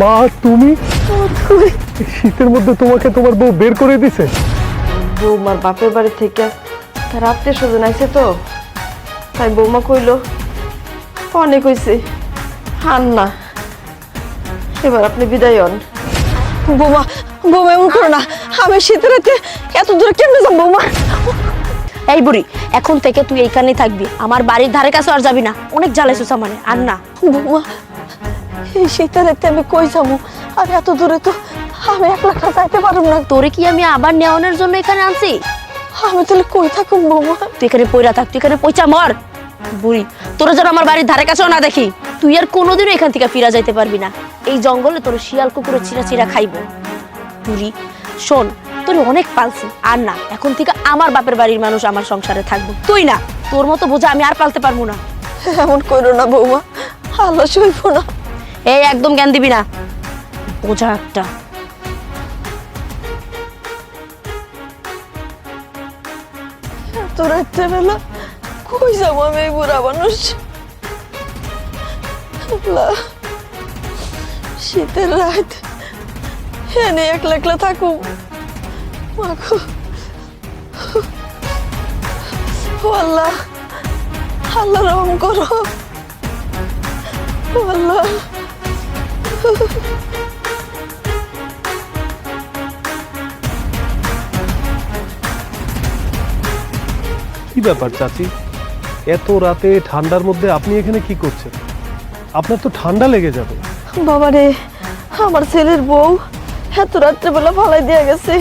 মা তুমি? শীতের মধ্যে তোমাকে তোমার বউ বের করে দিছে? বৌমার বাপের বাড়ি থেকে তার আত্মীয় স্বজন আইছে তো তাই বৌমা কইল অনেক হয়েছে হান না। এবার আপনি বিদায় হন। বৌমা বৌমা এমন করো না। আমি শীতের রাতে এত দূরে কেমনে যাব বৌমা? এই বুড়ি এখন থেকে তুই এইখানেই থাকবি। আমার বাড়ির ধারে কাছে আর যাবি না। অনেক জ্বালাইছিস আমারে আর না। বৌমা এই শীতের রাতে আমি কই যাব? আর এত দূরে তো আমি একলা একলা যাইতে পারব না। তোরে কি আমি আবার নেওয়ানোর জন্য এখানে আনছি? আমি তাহলে কই থাকুম বৌমা? তুই এখানে পয়রা থাক তুই এখানে পয়সা মর। বুড়ি তোরা যেন আমার বাড়ির ধারে কাছেও না দেখি। তুই আর কোনোদিনও এখান থেকে ফিরা যাইতে পারবি না। এই জঙ্গলে তোর শিয়াল কুকুরের চিরা চিরা খাইব। বুড়ি শোন তোর অনেক পালছি আর না এখন থেকে আমার বাপের বাড়ির মানুষ আমার সংসারে থাকব। তুই না তোর মতো বোঝা আমি আর পালতে পারব না। এমন করো না বৌমা আল্লাহ সইব না। এই একদম জ্ঞান দিবি না। বোঝা একটা। বুড়া মানুষ? শীতের আল্লাহ রহম করো। আল্লাহ কি ব্যাপার চাচি? এত রাতে ঠান্ডার মধ্যে আপনি এখানে কি করছেন? আপনার তো ঠান্ডা লেগে যাবে। বাবা রে আমার ছেলের বউ এত রাত্রেবেলা ফালাই দিয়ে গেছে।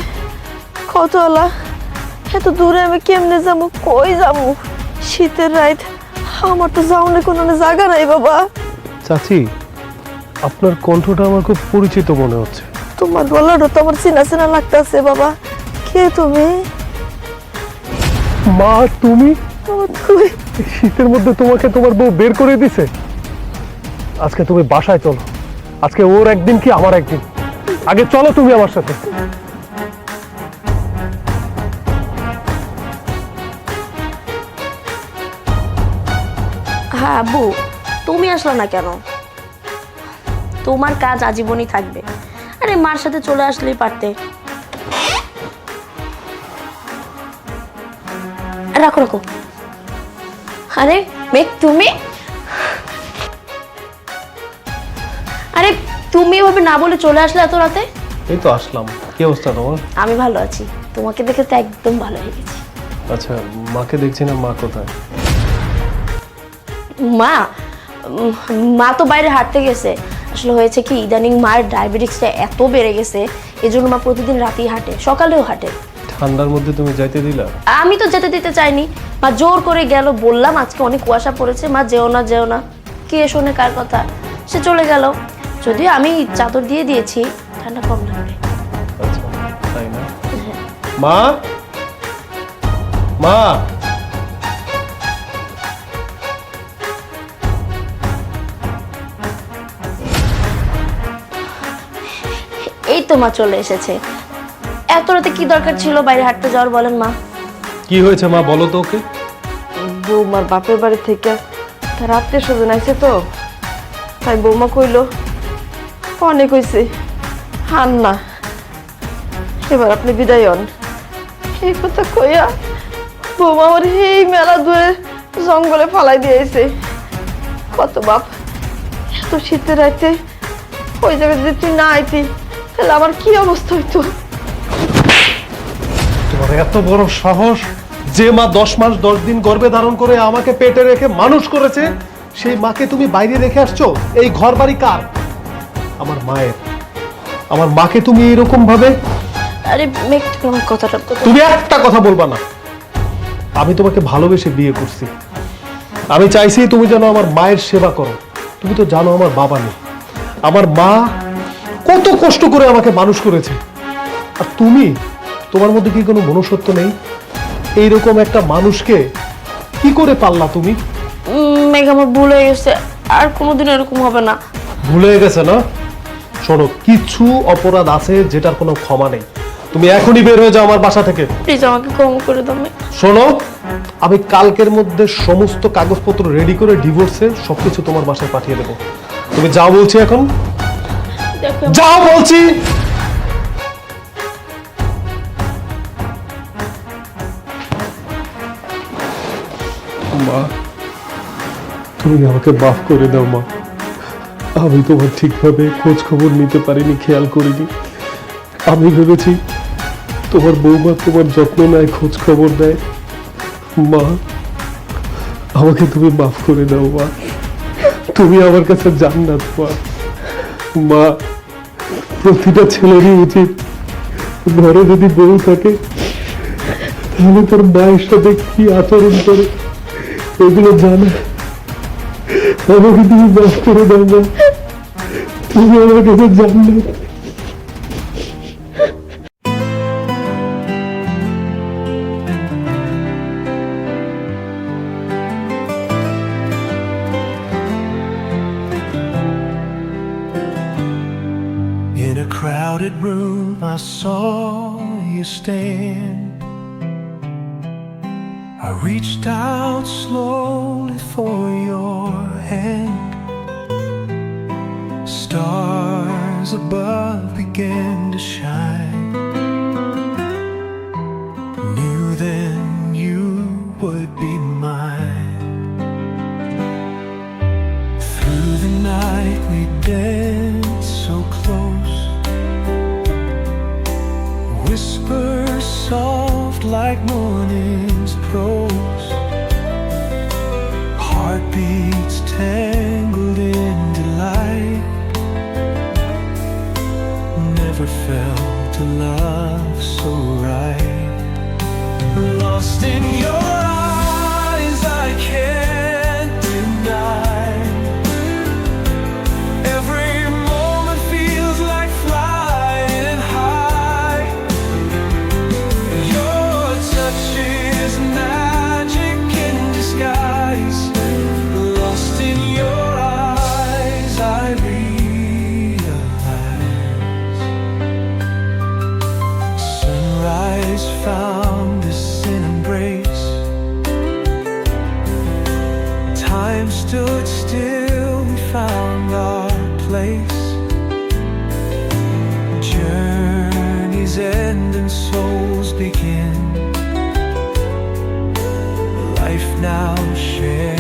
কত আলা এত দূরে আমি কেমনে যাব কই যাব? শীতের রাত আমার তো যাওয়ার কোনো জায়গা নাই বাবা। চাচি আপনার কণ্ঠটা আমার খুব পরিচিত মনে হচ্ছে। তোমার গলাটা তো আমার চেনা চেনা লাগতেছে বাবা। কে তুমি? মা তুমি? তুমি? শীতের মধ্যে তোমাকে তোমার বউ বের করে দিছে। আজকে তুমি বাসায় চলো। আজকে ওর একদিন কি আমার একদিন? আগে চলো তুমি আমার সাথে। হ্যাঁ আব্বু তুমি আসলো না কেন? তোমার কাজ আজীবনই থাকবে। আরে মার সাথে চলে আসলেই পারতে। রাখো রাখো। আরে মেঘ তুমি? আরে তুমি এভাবে না বলে চলে আসলে এত রাতে? এই তো আসলাম। কি অবস্থা তোমার? আমি ভালো আছি। তোমাকে দেখে তো একদম ভালো হয়ে গেছি আচ্ছা মাকে দেখছি না মা কোথায়? মা? মা তো বাইরে হাঁটতে গেছে। আসলে হয়েছে কি ইদানিং মায়ের ডায়াবেটিক্সটা এত বেড়ে গেছে এই জন্য মা প্রতিদিন রাতেই হাঁটে সকালেও হাঁটে। ঠান্ডার মধ্যে তুমি যাইতে দিলা? আমি তো যেতে দিতে চাইনি। মা জোর করে গেল বললাম আজকে অনেক কুয়াশা পড়েছে মা যেও না যেও না। কে শোনে কার কথা? সে চলে গেল। যদিও আমি চাদর দিয়ে দিয়েছি ঠান্ডা কম লাগবে আচ্ছা তাই না? মা? মা? তো মা চলে এসেছে। এত রাতে কি দরকার ছিল বাইরে হাঁটতে যাওয়ার বলেন মা? কি হয়েছে মা বলো তো ওকে। বৌমার বাপের বাড়ি থেকে তার আত্মীয় স্বজন আইছে তো তাই বৌমা কইল অনেক হয়েছে হান না। এবার আপনি বিদায় হন। এই কথা কইয়া বৌমা আমার এই মেলা দূরে জঙ্গলে ফালাই দিয়েছে কত বাপ এত শীতের রাতে ওই জায়গায় যদি তুই না আইতি তাহলে আমার কি অবস্থা হইতো? তোমার এত বড় সাহস যে মা দশ মাস দশ দিন গর্ভে ধারণ করে আমাকে পেটে রেখে মানুষ করেছে সেই মাকে তুমি বাইরে রেখে আসছো? এই ঘর বাড়ি কার? আমার মায়ের। আমার মাকে তুমি এরকম ভাবে আরে মেঘ তুমি আমার কথাটা তো তুমি একটা কথা বলবা না। আমি তোমাকে ভালোবেসে বিয়ে করছি। আমি চাইছি তুমি যেন আমার মায়ের সেবা করো। তুমি তো জানো আমার বাবা নেই। আমার মা কত কষ্ট করে আমাকে মানুষ করেছে। আর তুমি তোমার মধ্যে কি কোনো মনুষ্যত্ব নেই? এইরকম একটা মানুষকে কি করে পারলা তুমি? মেঘ আমার ভুল হয়ে গেছে। আর কোনোদিন এরকম হবে না। ভুলে গেছে না? শোনো কিছু অপরাধ আছে যেটার কোনো ক্ষমা নেই। তুমি এখনই বের হয়ে যাও আমার বাসা থেকে। প্লিজ আমাকে ক্ষমা করে দাও শোনো আমি কালকের মধ্যে সমস্ত কাগজপত্র রেডি করে ডিভোর্সে সবকিছু তোমার বাসায় পাঠিয়ে দেবো। তুমি যা বলছি এখন যাও বলছি। মা, তুমি আমাকে করে দাও, মা। আমি তোমার ঠিকভাবে খোঁজ খবর নিতে পারিনি, খেয়াল করিনি। আমি ভেবেছি তোমার বৌমা তোমার যত্ন নেয় খোঁজ খবর দেয় মা, আমাকে তুমি মাফ করে দাও, মা। তুমি আমার কাছে জান্নাত, মা। মা, প্রতিটা ছেলেরই উচিত ঘরে যদি বউ থাকে, তাহলে তোর মায়ের সাথে কি আচরণ করে? এগুলো জানা। আমাকে তুমি মাফ করে দাও তুমি আমার কাছে জান্নাত saw you stand. I reached out slowly for your hand. Stars above began to shine. Time stood still, we found our place. Journeys end and souls begin. Life now shared.